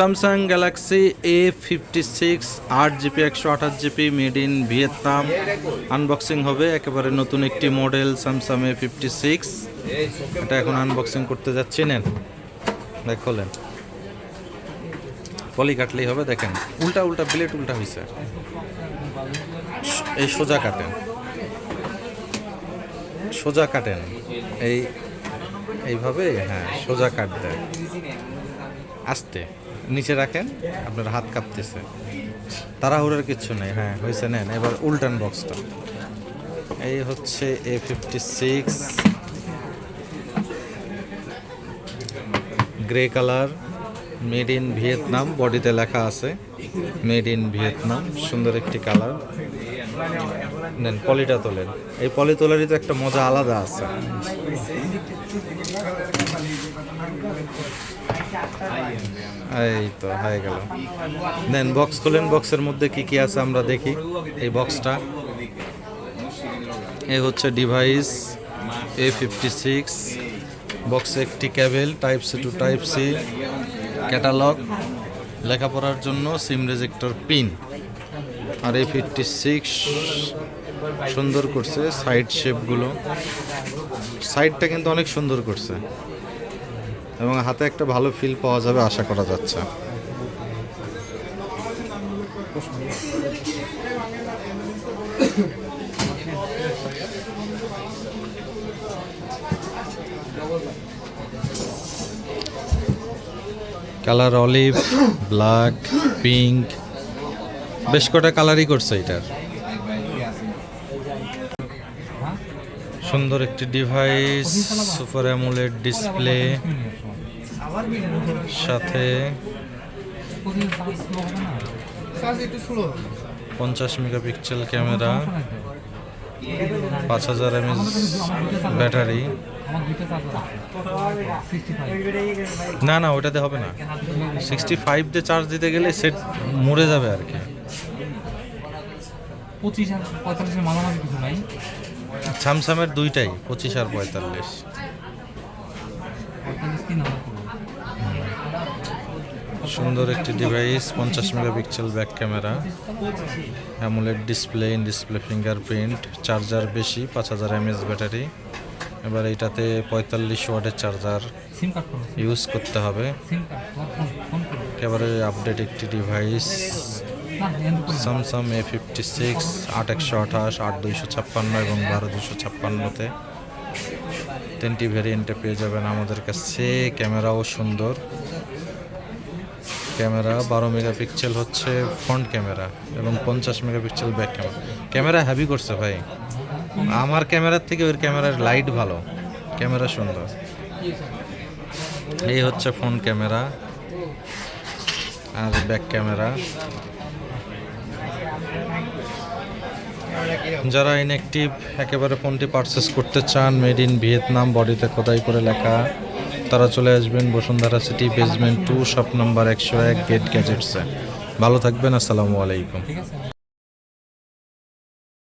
Samsung Galaxy A fifty six আট GB একশো আঠাশ GB made in Vietnam unboxing হবে, একেবারে নতুন একটি model Samsung A fifty six এটা এখন আনবক্সিং করতে যাচ্ছি, নেন। দেখলেন পলি কাটলেই হবে, দেখেন। উল্টা উল্টা ব্লেড উল্টা হয়েছে এই সোজা কাটেন। সোজা কাটেন। এই, এইভাবে হ্যাঁ সোজা কাট দেয় আস্তে। নিচে রাখেন, আপনার হাত কাঁপতেছে। তাড়াহুড়োর কিচ্ছু নেই হ্যাঁ হয়েছে, নেন, এবার উল্টান বক্সটা। এই হচ্ছে A fifty six grey colour made in Vietnam বডিতে লেখা আছে। মেড ইন ভিয়েতনাম সুন্দর একটি কালার। নেন, পলিটা তোলেন। এই পলি তোলারই তো একটা মজা আলাদা আছে। এই তো, হয়ে গেল। দেন বক্স খুলেন বক্সের মধ্যে কি কি আছে আমরা দেখি। এই বক্সটা এই হচ্ছে ডিভাইস এ ফিফটি সিক্স বক্সে একটি cable type C to type C catalogue, লেখাপড়ার জন্য সিম রেজেক্টর, পিন। আর এই ফিফটি সিক্স সুন্দর করছে সাইড শেপগুলো সাইডটা কিন্তু অনেক সুন্দর করছে। এবং হাতে একটা ভালো ফিল পাওয়া যাবে আশা করা যাচ্ছে। কালার অলিভ, ব্ল্যাক, পিঙ্ক, বেশ কটা কালারই করছে এটার। সুন্দর একটি ডিভাইস সুপার অ্যামুলেট ডিসপ্লে সাথে পঞ্চাশ মেগাপিক্সেল ক্যামেরা। পাঁচ হাজার এমএস ব্যাটারি। না না ওটাতে হবে না। সিক্সটি ফাইভ দিয়ে চার্জ দিতে গেলে সেট মরে যাবে আর কি। স্যামসাংয়ের দুইটাই, পঁচিশ আর পঁয়তাল্লিশ। সুন্দর একটি ডিভাইস পঞ্চাশ megapixel back camera AMOLED display in display fingerprint charger বেশি পাঁচ হাজার এমএস ব্যাটারি এবার এইটাতে পঁয়তাল্লিশ ওয়াটের চার্জার ইউজ করতে হবে। একেবারে আপডেট একটি device Samsung A fifty six আট একশো আঠাশ আট দুইশো ছাপ্পান্ন এবং বারো দুশো ছাপ্পান্নতে। তিনটি ভেরিয়েন্টে পেয়ে যাবেন আমাদের কাছে। ক্যামেরাও সুন্দর। ক্যামেরা, বারো মেগাপিক্সেল হচ্ছে ফ্রন্ট ক্যামেরা এবং পঞ্চাশ megapixel back camera camera heavy করছে ভাই। আমার ক্যামেরার থেকে ওর ক্যামেরার লাইট ভালো। ক্যামেরা সুন্দর। এই হচ্ছে ফ্রন্ট ক্যামেরা আর ব্যাক ক্যামেরা। যারা ইনঅ্যাক্টিভ একেবারে ফোনটি পারচেস করতে চান মেড ইন ভিয়েতনাম বডিতে খোদাই করে লেখা, তারা চলে আসবেন Bashundhara city basement two shop number একশো এক গেট গ্যাজেটসে ভালো থাকবেন, আসসালামু আলাইকুম।